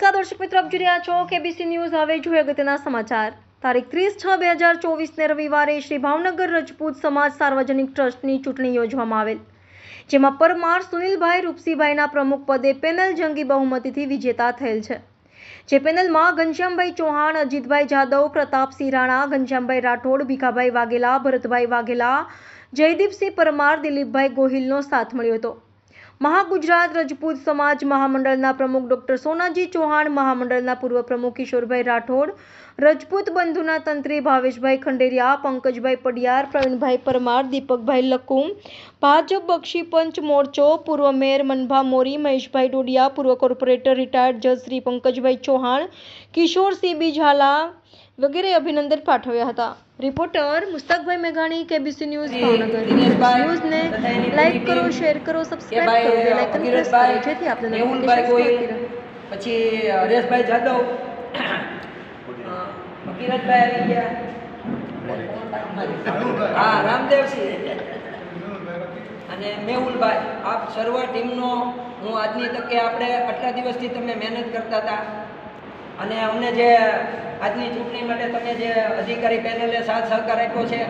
દર્શક મિત્રો, આપ જોઈ રહ્યા છો કેબીસી ન્યૂઝ હવે જોઈએ અગત્યના સમાચાર. તારીખ ત્રીસ છ બે હજાર ચોવીસને રવિવારે શ્રી ભાવનગર રજપૂત સમાજ સાર્વજનિક ટ્રસ્ટની ચૂંટણી યોજવામાં આવેલ, જેમાં પરમાર સુનિલભાઈ રૂપસીભાઈના પ્રમુખ પદે પેનલ જંગી બહુમતીથી વિજેતા થયેલ છે. જે પેનલમાં ઘનશ્યામભાઈ ચૌહાણ, અજીતભાઈ જાદવ, પ્રતાપસિંહ રાણા, ઘનશ્યામભાઈ રાઠોડ, ભીખાભાઈ વાઘેલા, ભરતભાઈ વાઘેલા, જયદીપસિંહ પરમાર, દિલીપભાઈ ગોહિલનો સાથ મળ્યો હતો. મહાગુજરાત રજપૂત સમાજ મહામંડળના પ્રમુખ ડોક્ટર સોનાજી ચૌહાણ, મહામંડળના પૂર્વ પ્રમુખ કિશોરભાઈ રાઠોડ, રજપૂત બંધુના તંત્રી ભાવેશભાઈ ખંડેરિયા, પંકજભાઈ પડિયાર, પ્રવીણભાઈ પરમાર, દીપકભાઈ લકુમ, ભાજપ બક્ષી પંચ મોરચો, પૂર્વ મેયર મનભા મોરી, મહેશભાઈ ડોડિયા, પૂર્વ કોર્પોરેટર રિટાયર્ડ જજ શ્રી પંકજભાઈ ચૌહાણ કિશોરસિંહ બીજાલા વગેરે અભિનંદન પાઠવ્યા હતા. રિપોર્ટર મુસ્તકભાઈ મેઘાણી કેબીસી ન્યૂઝ ભાવનગર. ન્યૂઝને લાઈક કરો. શેર કરો સબસ્ક્રાઇબ કરો બેલ આઇકન પ્રેસ કરો જેથી આપને નોટિફિકેશન પછી હરેશભાઈ જાદવ. અ, ફકીરતભાઈ આવી ગયા. હા રામદેવસિંહ. અને મેહુલભાઈ આપ સર્વ ટીમનો હું આજની તકે આપણે આટલા દિવસથી તમે મહેનત કરતા હતા. અને અમને જે આજની ચૂંટણી માટે તમે જે અધિકારી પેનલે સાથ સહકાર આપ્યો છે,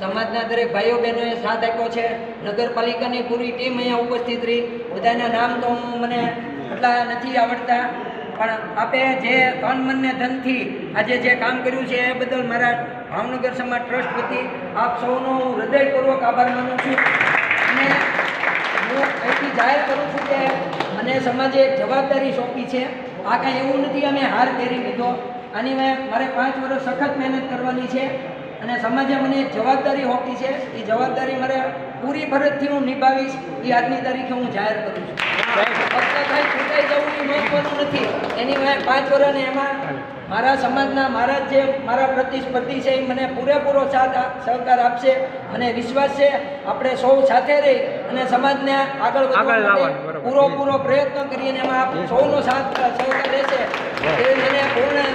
સમાજના દરેક ભાઈઓ બહેનોએ સાથ આપ્યો છે, નગરપાલિકાની પૂરી ટીમ અહીંયા ઉપસ્થિત રહી. બધાના નામ તો હું મને એટલા નથી આવડતા, પણ આપે જે તન મનને ધનથી આજે જે કામ કર્યું છે એ બદલ મારા ભાવનગર સમાજ ટ્રસ્ટ વતી આપ સૌનો હૃદયપૂર્વક આભાર માનું છું. અને હું અહીંથી જાહેર કરું છું કે મને સમાજે એક જવાબદારી સોંપી છે. આ કાંઈ એવું નથી અમે હાર પહેરી લીધો. આની મેં મારે પાંચ વર્ષ સખત મહેનત કરવાની છે અને સમાજે મને એક જવાબદારી સોંપી છે. એ જવાબદારી મારે પૂરી ફરજથી હું નિભાવીશ. એ આજની તારીખે હું જાહેર કરું છું. ફક્ત કાંઈ છૂટાઈ જવું એ મહત્વનું નથી. એની મેં પાંચ વર્ષ એમાં મારા સમાજના મારા જે મારા પ્રતિસ્પર્ધી છે એ મને પૂરેપૂરો સાથ સહકાર આપશે મને વિશ્વાસ છે. આપણે સૌ સાથે રહી અને સમાજને આગળ વધવા પૂરો પૂરો પ્રયત્ન કરીએ અને એમાં સૌનો સાથ સહકાર રહેશે એ મને પૂર્ણ